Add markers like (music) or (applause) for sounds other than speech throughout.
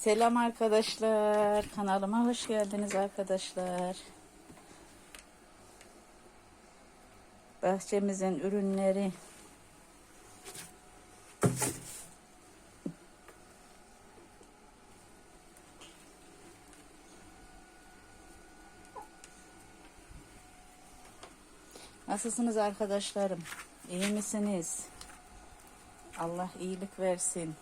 Selam arkadaşlar. Kanalıma hoş geldiniz arkadaşlar. Bahçemizin ürünleri. Nasılsınız arkadaşlarım? İyi misiniz? Allah iyilik versin.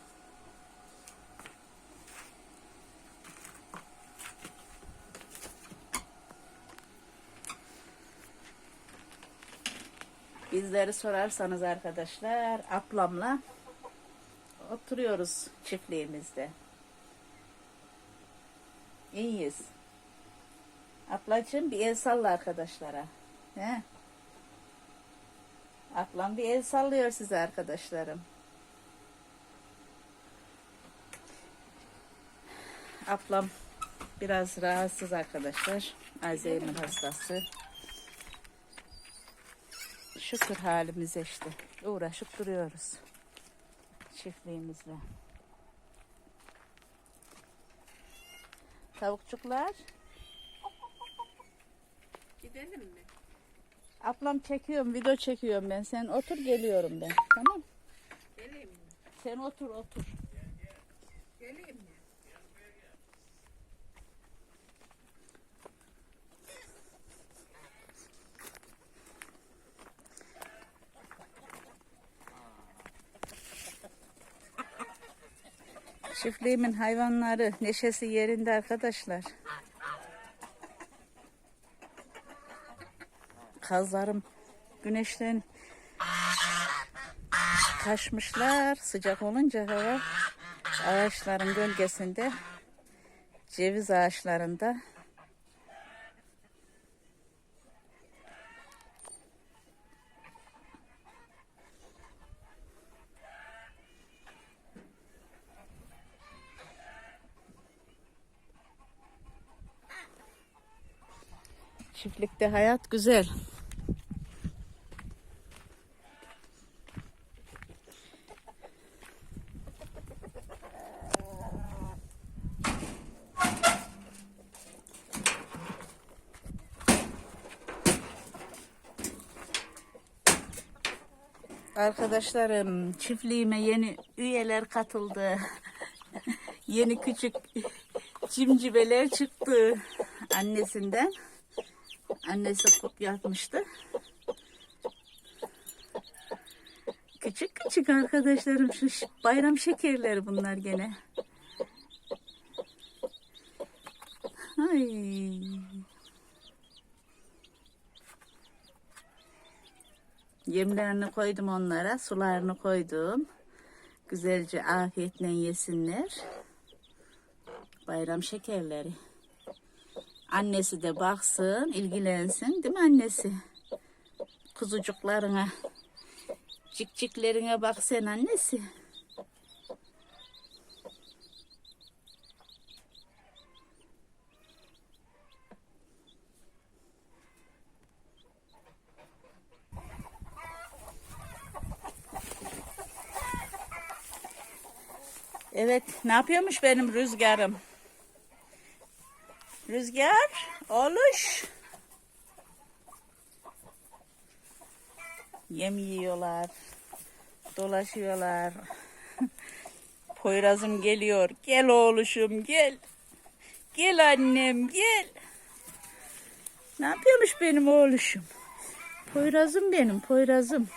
Bizleri sorarsanız arkadaşlar ablamla oturuyoruz çiftliğimizde. İyiyiz. Ablacığım bir el salla arkadaşlara. He? Ablam bir el sallıyor size arkadaşlarım. Ablam biraz rahatsız arkadaşlar. Alzheimer hastası. Şükür halimize işte. Uğraşıp duruyoruz. Çiftliğimizle. Tavukçuklar. Gidelim mi? Ablam çekiyorum, video çekiyorum ben. Sen otur geliyorum ben. Tamam. Geleyim mi? Sen otur otur. Geleyim mi? Çiftliğimin hayvanları neşesi yerinde arkadaşlar. Kazlarım güneşten kaçmışlar. Sıcak olunca hava ağaçların gölgesinde ceviz ağaçlarında çiftlikte hayat güzel. Arkadaşlarım çiftliğime yeni üyeler katıldı. (laughs) yeni küçük cimcibeler çıktı annesinden. Annesi kurt yatmıştı. Küçük küçük arkadaşlarım şu bayram şekerleri bunlar gene. Ay. Yemlerini koydum onlara, sularını koydum. Güzelce afiyetle yesinler. Bayram şekerleri. Annesi de baksın, ilgilensin değil mi annesi? Kuzucuklarına, cikciklerine bak sen annesi. Evet, ne yapıyormuş benim rüzgarım? Rüzgar, oluş. Yem yiyorlar. Dolaşıyorlar. (laughs) Poyrazım geliyor. Gel oğluşum gel. Gel annem gel. Ne yapıyormuş benim oğluşum? Poyrazım benim Poyrazım.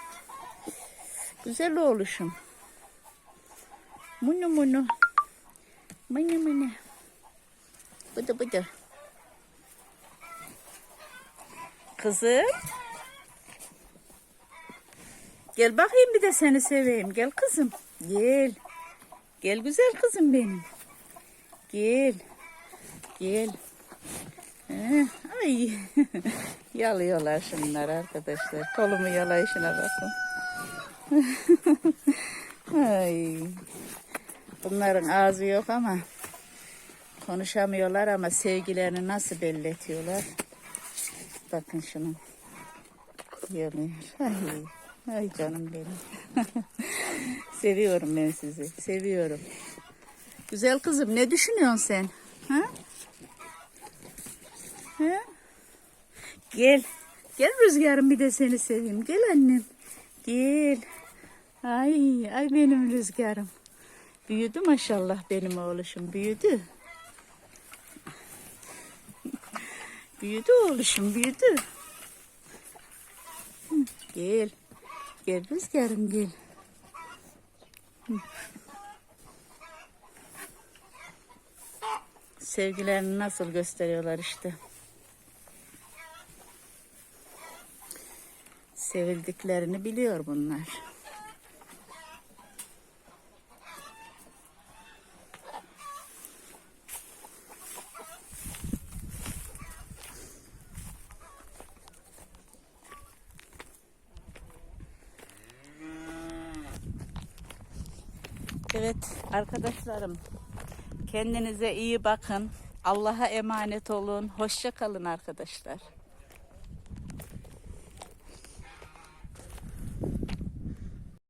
Güzel oğluşum. Munu munu. Mını mını. Bıdı bıdı. Kızım. Gel bakayım bir de seni seveyim. Gel kızım. Gel. Gel güzel kızım benim. Gel. Gel. Heh, Ay. (laughs) Yalıyorlar şunlar arkadaşlar. Kolumu yalayışına bakın. (laughs) Ay. Bunların ağzı yok ama konuşamıyorlar ama sevgilerini nasıl belli ediyorlar. Bakın şunun. Yanıyor. Ay, ay canım benim. (laughs) Seviyorum ben sizi. Seviyorum. Güzel kızım ne düşünüyorsun sen? Ha? Ha? Gel. Gel rüzgarım bir de seni seveyim. Gel annem. Gel. Ay ay benim rüzgarım. Büyüdü maşallah benim oğluşum büyüdü. Büyüdü oğluşum büyüdü. Hı, Gel. Gel rüzgarım gel. Sevgilerini nasıl gösteriyorlar işte. Sevildiklerini biliyor bunlar. Evet arkadaşlarım kendinize iyi bakın. Allah'a emanet olun. Hoşça kalın arkadaşlar.